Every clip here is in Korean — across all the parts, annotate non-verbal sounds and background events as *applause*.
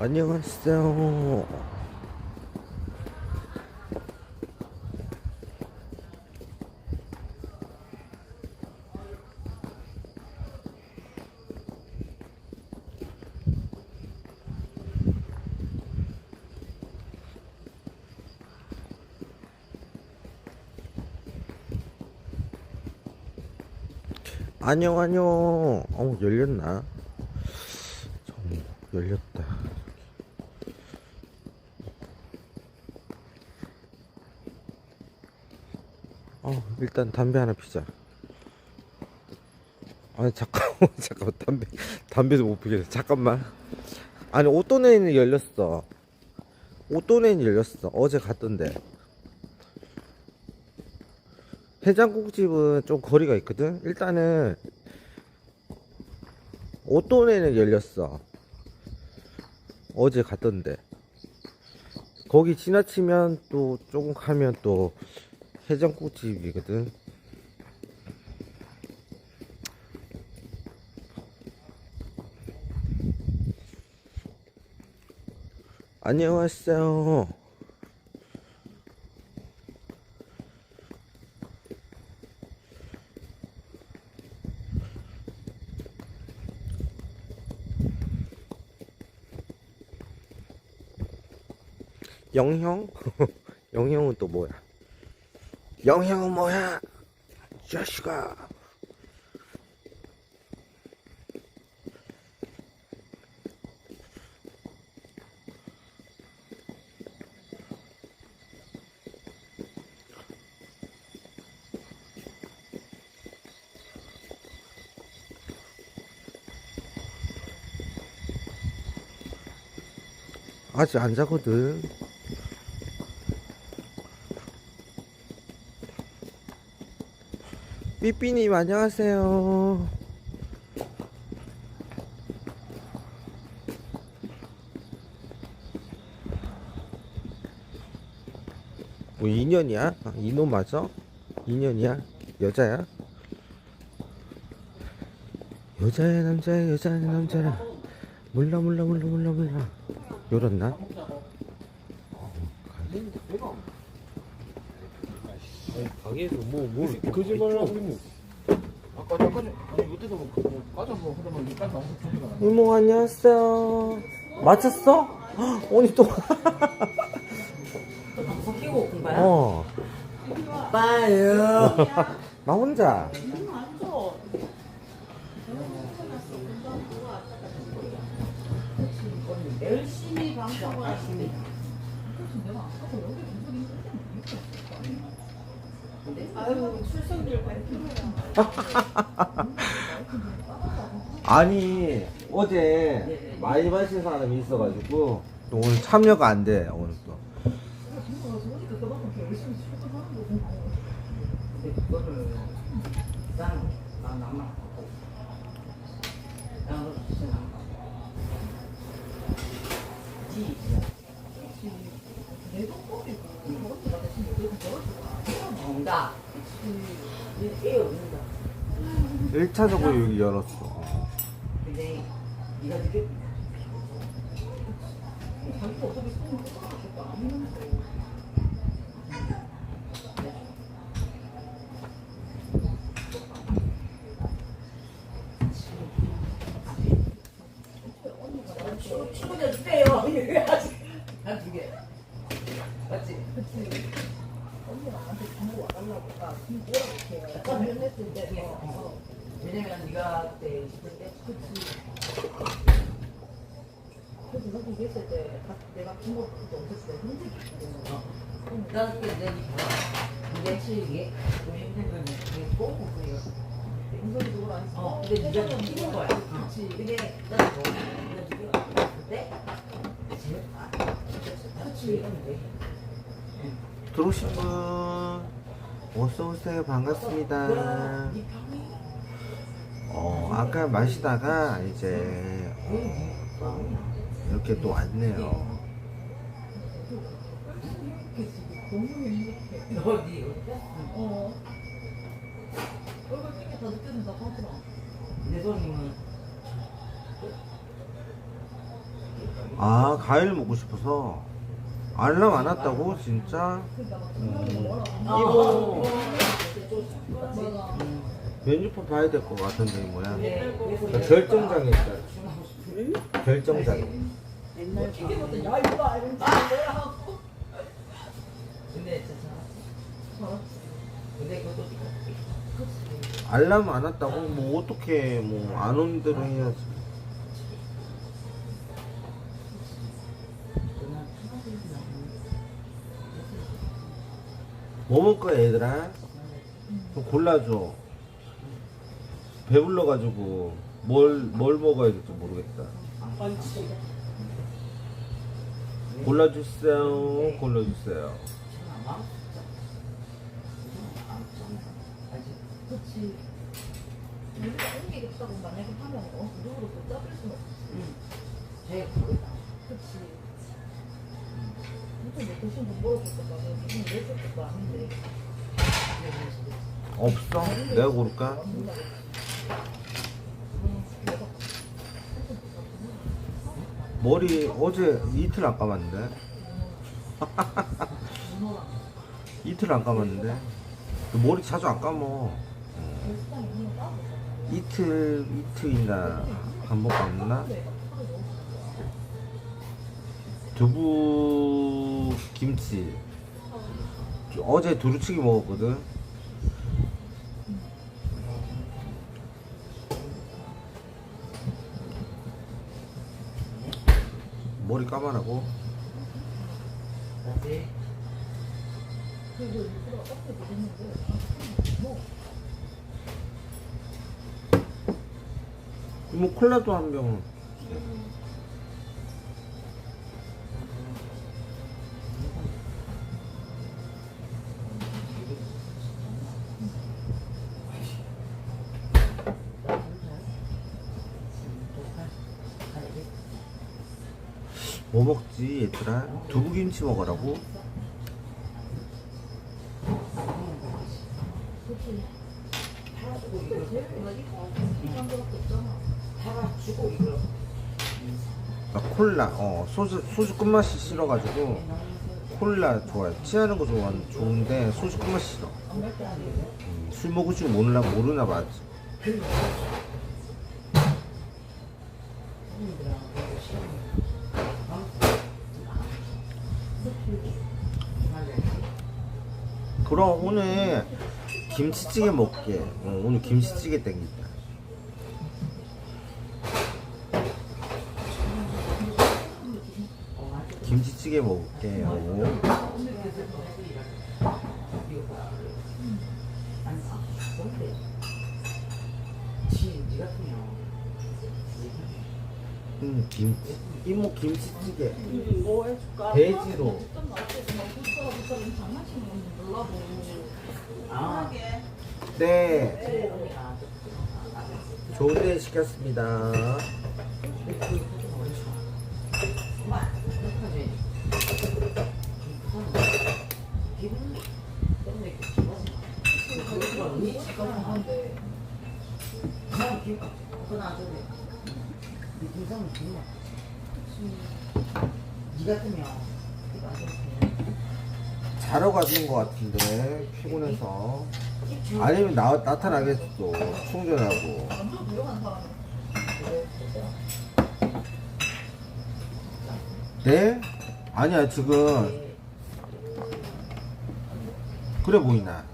안녕하세요. 안녕 안녕. 어 열렸나? 좀 열렸다. 어 일단 담배 하나 피자. 아니 잠깐만 *laughs* 잠깐만 담배 담배도 못 피겠어. 잠깐만. 아니 오토네는 열렸어. 오토네는 열렸어. 어제 갔던데. 해장국집은 좀 거리가 있거든. 일단은 오토네는 열렸어. 어제 갔던데. 거기 지나치면 또 조금 가면 또 해장국집이거든. 안녕하세요. 영형? *laughs* 영형은 또 뭐야? 영형은 뭐야? 이 자식아. 아직 안 자거든. 삐삐님 안녕하세요. 뭐 인연이야? 아, 이놈 맞아? 인연이야? 여자야? 여자야 남자야 여자야 남자야 몰라 몰라 몰라 몰라 몰라 요렇나? 가게에서 뭐뭘 거짓말 하고 있노? 아까 잠깐 아니 이때도 뭐 빠져서 하다만 여기까지 나와서 소리가 나. 이모 안녕하세요. 맞췄어? 헉, 오니 또. 바뀌고 온 거야? 어. 빠요. *laughs* 나 혼자. 아유 출석률 *laughs* 아니 어제 많이 마신 사람이 있어가지고 또 오늘 참여가 안 돼. 오늘 또. 그거를 나는 난 남만 하고 나는 무슨 남 지. 정답. 애 없는다. 1차적으로 여기 열었어. 근데 네가 늦게 친구들 주세요. 이래가지고 난두 개. 맞지? 왜냐면 네가 그때 있을 때 그래서 여기 계실 때 가- 내가 중국 그때 없었을 때 힘들게 나는 그때 내가 그래요. 어, 근데 네가 좀 힘든 거야. 그치 근데 뭐 제일 아, 그치 이건데. 들어오신 분 어서 오세요. 반갑습니다. 네 병이 어 아까 마시다가 이제 어, 이렇게 또 왔네요. 어디 어때? 어. 얼굴 핑계 다 느껴진다고 하더라 내 손님은? 아 과일 먹고 싶어서? 알람 안 왔다고 진짜? 음, 이거. 메뉴판 봐야 될 것 같은데 이 뭐야 나 결정장애 있다. 결정장애. 옛날 거. 야 이거 알면 뭐야? 하고 근데 진짜. 근데 그것도 알람 안 왔다고? 뭐 어떻게 뭐 안 온 대로 해야지. 뭐 먹을 거야 얘들아? 좀 골라줘. 배불러가지고 뭘, 뭘 먹어야 될지 모르겠다. 골라주세요. 골라주세요 우리가 옮기겠다고 만약에 하면 어 누구로 못 잡을 수는 없지 제일 그거다. 그치 무슨 뭐 대신 돈 것도 아니고 무슨 내줄 것도 아닌데 없어? 내가 고를까? 머리 어제 이틀 안 감았는데 *laughs* 이틀 안 감았는데 머리 자주 안 감어 이틀 이틀이나 한번 감나? 두부 김치 어제 두루치기 먹었거든 머리? 나지. 그리고 일부러 어떻게 되겠는데 뭐 뭐 콜라도 한 병. 뭐 먹지 얘들아? 두부김치 먹으라고? 그치 근데 제일 내가 이거 이런 거밖에 없잖아 사과 주고 이거. 나 콜라 어 소주 소주 끝맛이 싫어가지고 콜라 좋아해. 취하는 거 좋아 좋은데 소주 끝맛 싫어. 음, 술 먹을 줄 몰라 모르나 봐. 그럼 오늘 김치찌개 먹게. 어, 오늘 김치찌개 땡긴다 김치찌개 먹을게요. 음 김치 이모 김치찌개? 돼지로 아, 네 아, 좋은 데 시켰습니다 우리 집가 나간데 니 같으면 자러 가는 것 같은데 피곤해서. 아니면 나, 나타나겠어 충전하고. 네? 아니야 지금. 그래 보이나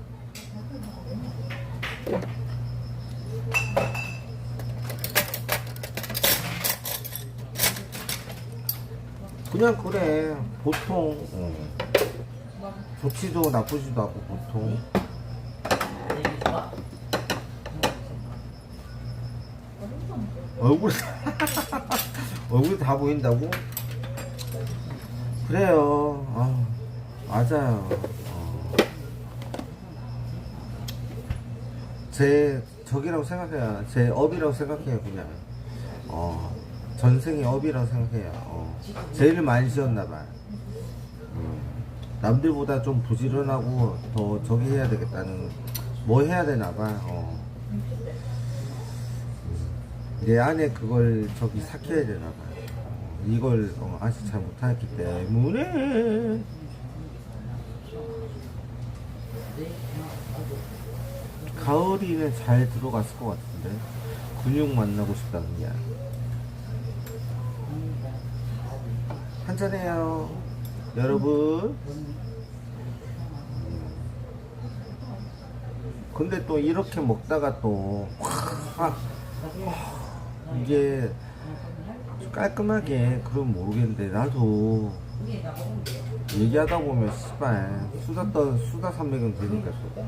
그냥 그래 보통 어. 좋지도 나쁘지도 않고 보통 얼굴 *laughs* 얼굴 다 보인다고? 그래요. 아, 맞아요. 어. 제 적이라고 생각해요. 제 업이라고 생각해요, 그냥. 어, 전생의 업이라고 생각해요. 어, 제일 많이 지었나봐요. 음, 남들보다 좀 부지런하고 더 저기 해야 되겠다는, 뭐 해야 되나봐요. 어. 내 안에 그걸 저기 삭혀야 되나봐요. 이걸 어, 아직 잘 못하기 때문에 가을이는 잘 들어갔을 것 같은데 근육 만나고 싶다는 게 한잔해요. 여러분. 근데 또 이렇게 먹다가 또 확, 이게 깔끔하게 그럼 모르겠는데 나도 얘기하다 보면 씨발 수다 떠 수다 삼백은 되니까 또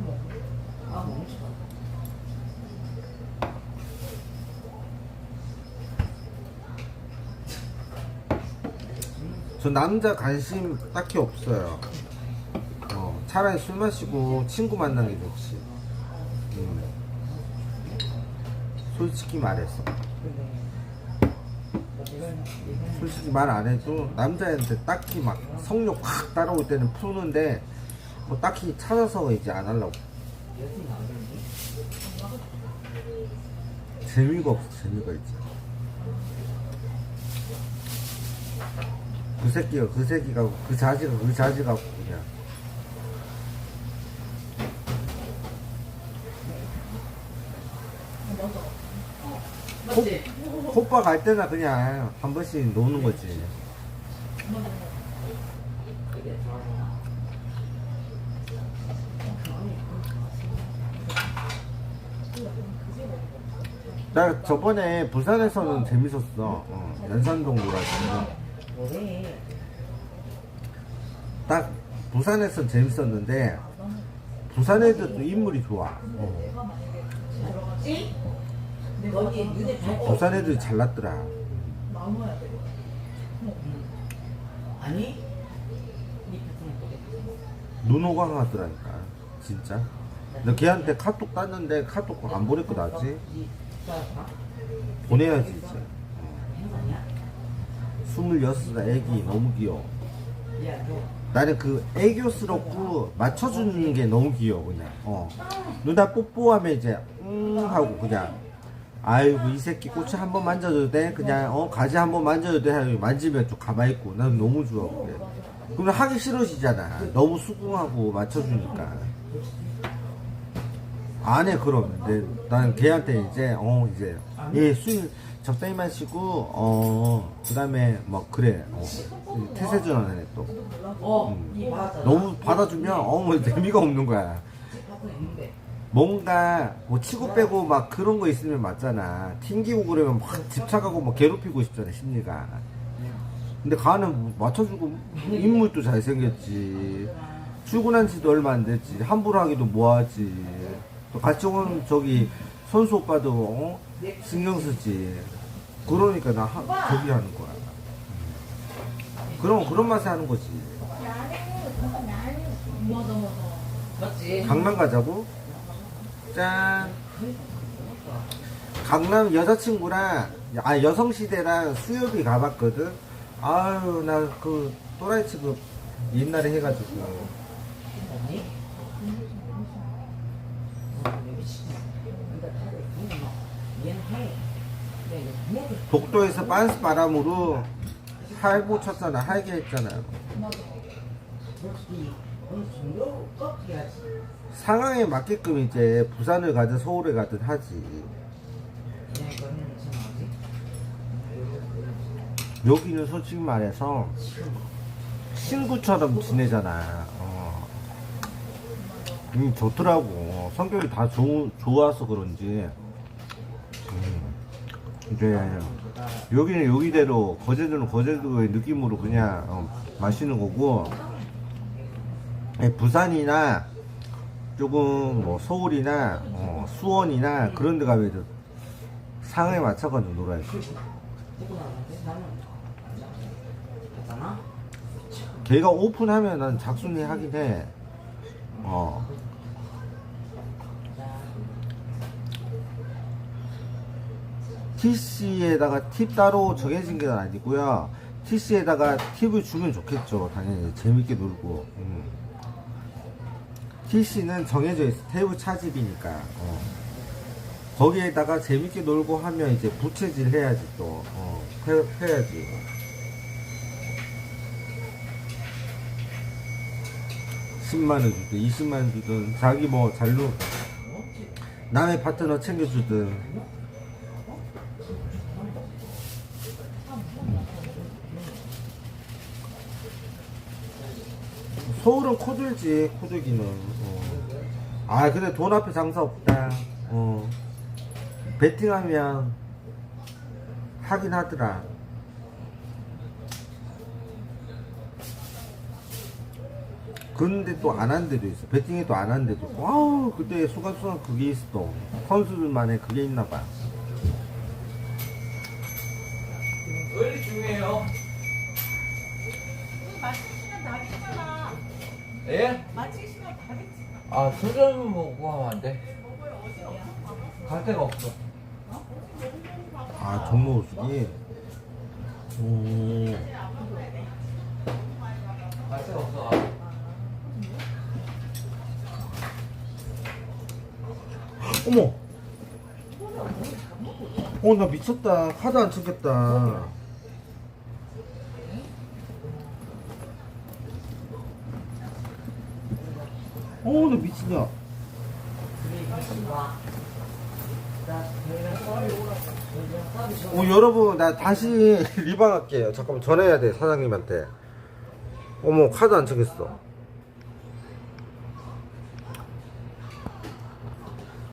저 남자 관심 딱히 없어요. 어, 차라리 술 마시고 친구 만나는 게 좋지. 음. 솔직히 말해서. 솔직히 말 안 해도 남자한테 딱히 막 성욕 확 따라올 때는 푸는데 뭐 딱히 찾아서 이제 안 하려고. 재미가 없어, 재미가 있지. 그 새끼가 그 새끼가 그 자지가 그 자지가 그냥 맞지? 호빠 갈 때나 그냥 한 번씩 노는 거지. 나 저번에 부산에서는 재밌었어. 어, 연산동 놀았지. 뭐래? 딱 부산에선 재밌었는데 부산 애들도 인물이 좋아. 어? 거기 눈에 부산 애들이 잘났더라. 나눠야 돼. 아니? 눈호강 하더라니까. 진짜. 나 걔한테 카톡 땄는데 카톡 안 보낼 거 낫지? 보내야지 이제. 어. 26살 애기. 너무 귀여워. 나는 그 애교스럽고 맞춰주는 게 너무 귀여워 그냥. 어. 누나 뽀뽀하면 이제 음 하고 그냥. 아이고 이 새끼 꼬치 한 번 만져도 돼? 그냥 어 가지 한 번 만져도 돼? 만지면 좀 가만히 있고. 난 너무 좋아 그래 그럼 하기 싫어지잖아. 너무 수긍하고 맞춰주니까. 안해 그럼 근데 나는 걔한테 이제 어 이제. 얘술 적당히 마시고 어 그다음에 뭐 그래 어 태세 전환을 해또 어, 음. 이 맞아. 너무 받아주면 어뭐 재미가 없는 거야. 뭔가 뭐 치고 빼고 막 그런 거 있으면 맞잖아. 튕기고 그러면 막 집착하고 막 괴롭히고 싶잖아 심리가. 근데 가는 뭐 맞춰주고 인물도 잘생겼지. 출근한 지도 얼마 안 됐지. 함부로 하기도 뭐하지. 또 같이 온 저기 선수 오빠도 어? 신경 쓰지. 그러니까 나 하, 저기 하는 거야. 그럼 그런 맛에 하는 거지. 맞지? 강남 가자고? 짠. 강남 여자친구랑, 아, 여성시대랑 수협이 가봤거든? 아유, 나 그, 또라이 취급 옛날에 해가지고. 아니? 얘는 해. 그래, 독도에서 빤스 바람으로 할보 쳤잖아. 할게 했잖아. 그렇지. 어느 정도 꼭 해야지. 상황에 맞게끔 이제 부산을 가든 서울에 가든 하지. 여기는 솔직히 말해서 친구처럼 지내잖아. 어. 음, 좋더라고. 성격이 다 좋, 좋아서 그런지. 음. 이제 여기는 여기대로 거제도는 거제도의 느낌으로 그냥 어, 마시는 거고 예, 부산이나 조금 뭐 서울이나 어, 수원이나 그런 데 가면 상황에 맞춰가지고 놀아야지. 걔가 오픈하면 난 작순이 하긴 해. 어. TC에다가 팁 따로 정해진 게 아니고요. TC에다가 팁을 주면 좋겠죠. 당연히 재밌게 놀고. 음. TC는 정해져 있어. 테이블 차집이니까. 어. 거기에다가 재밌게 놀고 하면 이제 부채질 해야지 또. 어. 해, 해야지. 10만원 주든 20만원 주든 자기 뭐 잘로 남의 파트너 챙겨주든 서울은 코들지 코들기는. 어. 아 근데 돈 앞에 장사 없다. 어. 베팅하면 하긴 하더라. 근데 또 안 한 데도 있어. 베팅해도 안한 데도 아우 그때 수강수강 그게 있어. 선수들만의 그게 있나 봐 왜 이렇게 중요해요? 마치시면 다 괜찮아. 예? 아, 소주 먹고 하면 안 돼? 갈 데가 없어. 아 종로수기 오. 갈 데가 없어. 어머 어 나 미쳤다 카드 안 챙겼다 어나 미치냐 어 여러분 나 다시 *laughs* 리방 할게요. 잠깐만 전화해야 돼 사장님한테. 어머 카드 안 챙겼어